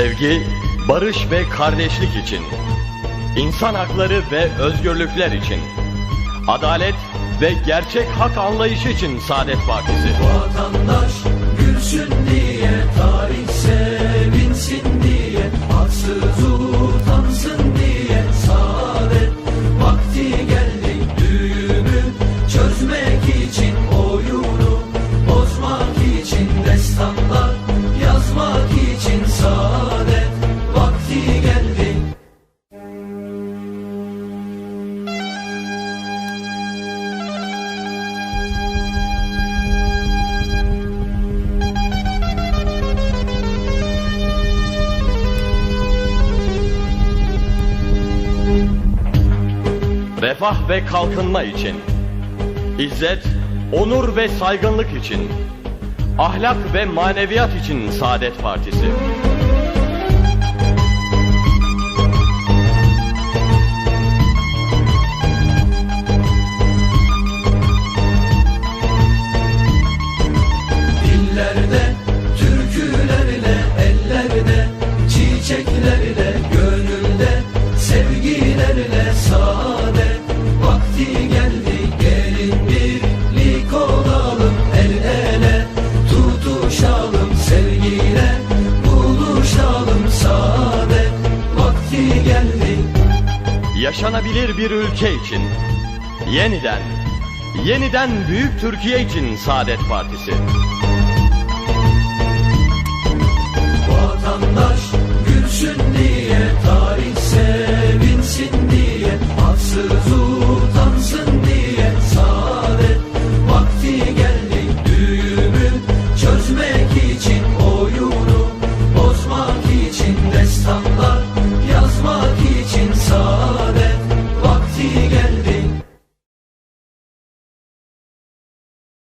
Sevgi, barış ve kardeşlik için. insan hakları ve özgürlükler için. Adalet ve gerçek hak anlayışı için Saadet Partisi. Vatandaş gülsün diye, Refah ve kalkınma için. İzzet, onur ve saygınlık için. Ahlak ve maneviyat için Saadet Partisi. yaşanabilir bir ülke için, yeniden, yeniden büyük Türkiye için Saadet Partisi. Vatandaş